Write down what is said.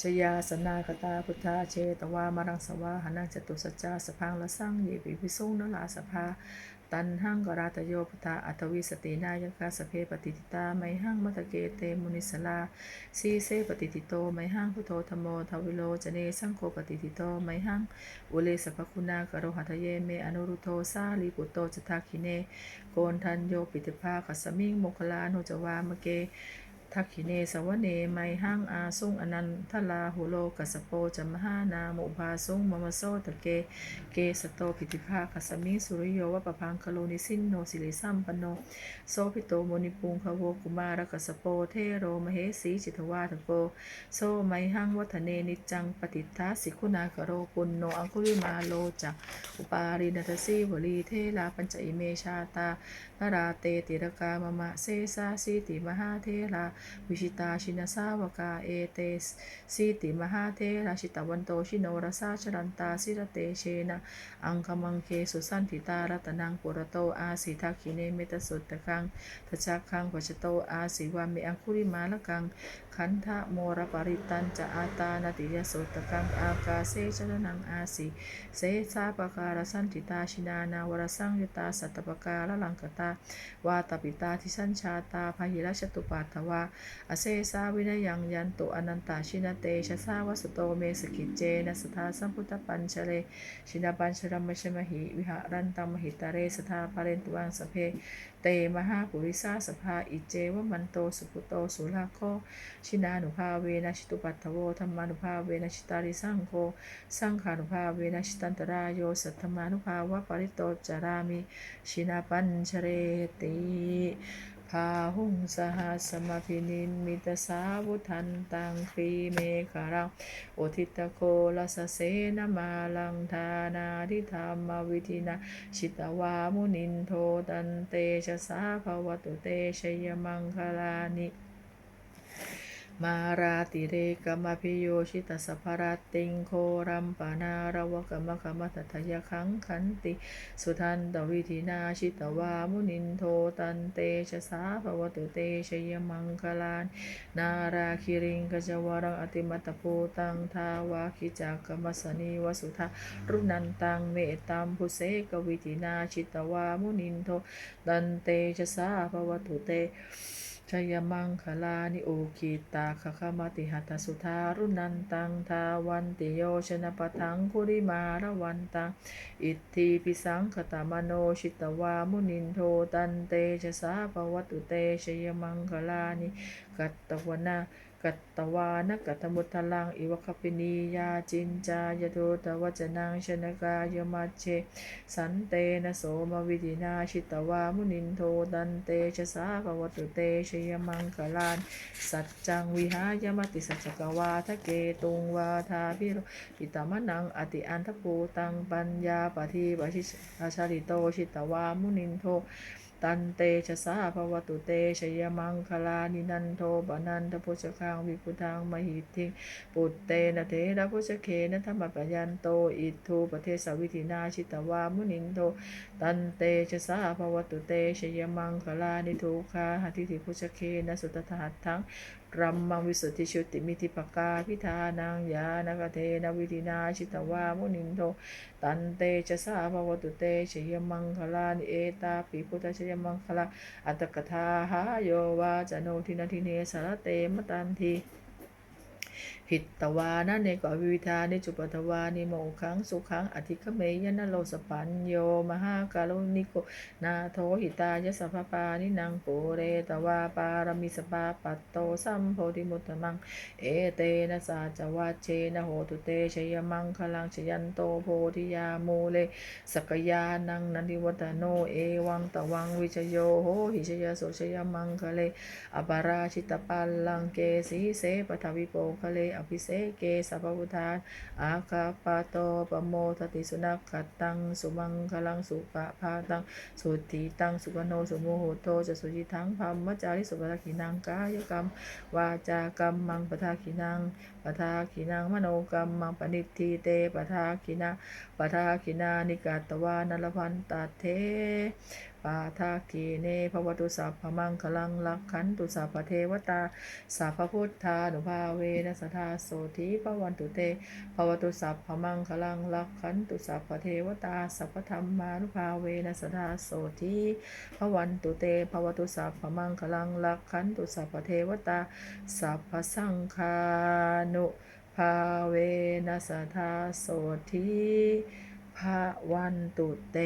ชยาสนาคตาพุทธาเชตวามรังสวาหนังจตุสัจจาสพังละสังเยปิวิสุงนลาสภา ตันหังกราตโยพุทธาอัตวิสตินายกาสเพปฏิติตาไมหังมัตเกเตมุนิสลาสีเสปฏิติโตไมหังพุทโธธรรมโมทวิโลจเนสังโฆปฏิติโตไมหังอุเลสภคุณากโรหัตเยเมอนุรุโทสาลีปุตโตจทาคิเน โกนทันโยปิติภาคัสมิงโมคลาโนจวามเก ทักขิเนสวเนไมหังอาสุงอนันทลาหุโลกัสโปจัมหานามุภาสุงมมโซตะเก เกสโตปิติภาคัสมิสุริโยวะปะพังคโลนิสินโนสิริสัมปโน โสพิโตโมนิปุงคโวกุมารกัสโปเทโรมเหสีจิตวาทโก โซไมหังวัฒเนนิจังปฏิทัสสิคุณากโรปุณโนอังคุริมาโลจักอุปารินัตสีวลีเทลาปัญจอิเมชาตานราเตติรกามะมะเซสาสีติมหาเทราวิชิตาชินสาวกาเอเตสสีติมหาเทราชิตวันโตชิโนรสาชรันตาสิรเตเชนะ อังคมังเคสุสันติตารัตนังปุรโตอาสิทักขิเนเมตสุตตะกังทัจจคังปัจจโตอาสิวามิอังคุริมาละกังขันธะโมรปริตันจะอาตานติยโสตกังอากาเซชรนังอาสิเสสาปการสันติตาชินานาวรสังยตาสัตตปการลังกตาวาตปิตาทิสัญชาตาพหิรชตุปัตวาอเซสาวินยังยันตุอนันตาชินเตชะสาวสโตเมสกิเจนะสทาสัมพุทธปัญชเลชินาปัญชรมชมหิวิหารันตมหิตาเรสทาปาเรนตุวังสเพเตมหาปุริสาสภาอิเจวมันโตสุปุโตสุลาโคชินานุภาเวนะชิตุปัตถโวธรรมานุภาเวนะชิตาริสังโฆสังขานุภาเวนะชิตันตรายโยสัทธมานุภาวะปริโตจารามิชินาปัญชเรติ พาหุงสหัสมพินินมิตสาวุทันตังฟีเมฆารังโอทิตโคลสเสนมาลังทานาทิธรรมวิธินาชิตวามุนินโทตันเตชะสาภวตุเตชยมังคลานิ มาราติเรกมพิโยชิตสัพพรติงโครัมปานารวกมคมตัทยคังขันติ สุทันตวิธินาชิตวามุนินโทตันเตชะสาภวตุเตชยมังคลาน นาราคิริงกจวรังอติมัตภูตังทาวาคิจักกมัสนีวสุทารุนันตังเมตตัมพุเสกวิธินาชิตวามุนินโทตันเตชะสาภวตุเต ชยมังคลานิโอกิตาคคมติหัตสุธารุนันตังทาวันติโยชนะปะทังคุริมาระวันตังอิทธิปิสังคตามโนชิตวามุนินโทตันเตชะสาปวัตุเตชยมังคลานิกัตตวนา กัตตวานกัตมุตตลัง อิวคปินียาจินจายโทตวจนังชนกายมัเช สันเตนะโสมวิธินาชิตวามุนินโทตันเตชะสาภวตุเตชยมังคลาน สัจจังวิหายมติสัจจกวาทะเกตุงวาทาพิโรปิตามนังอติอันทภูตังปัญญาปฏิปชิอาชาริโตชิตวามุนินโท ตันเตชะสาภวตุเตชยมังคลานินันโทปนันทพุชคังวิพุทังมหิทธิปุตเตนะเทระพุชเคนะธรรมปยันโตอิทูปเทสวิธินาชิตวามุนินโทตันเตชะสาภวตุเตชยมังคลานิทุคาหติทิพุชเคนะสุตถาทังรัมมังวิสุทธิชุติมิติปกาพิธานังยานกเทนวิธินาชิตวามุนินโท ตันเตชะสาภวตุเตชยมังคลานิเอตาปิพุทธชยมังคลาอัตตกถาหาโยวาจโนทินาทิเนสารเตมตันทีหิตตวานะเนกอวิวิธานิจุปตวานิโมขังสุขังอธิคเมยนะโลสปัญโยมหากาลุนิโกนาโทหิตายสัพพปานินังปุเรตวาปารมิสปาปัตโตสัมโพธิมุตตมัง เอเตนะสาจวัเชนะโหตุเตชยมังคลังชยันโตโพธิยามูเลสกยานังนันทิวัตโนเอวังตวังวิชโยโหหิชยโสชยมังคะเลอปาราชิตปัลลังเกสีเสปทวิโปคะเลอภิเสเกสัพพุทานอาคาปาโตปโมทติสุนักขตังสุมังคลังสุปะพาตังสุติตังสุกโนสุโมโหโตจะสุจิทังพัมมจาริสุปทากินังกายกรรมวาจากรรมมังปทากินังปทากินังมโนกรรมมังปณิทีเตปทากินาปทากินานิกาตวานลพันตเท ปาทาคีเนภวตุสัพพมังคลังลักขันตุสัพพเทวตาสัพพพุทธานุภาเวนัสทาโสธีปวันตุเตภวตุสัพพมังคลังลักขันตุสัพพเทวตาสัพพธรรมานุภาเวนัสทาโสธีภวันตุเตภวตุสัพพมังคลังลักขันตุสัพพเทวตาสัพพสังฆานุภาเวนัสทาโสธีภวันตุเต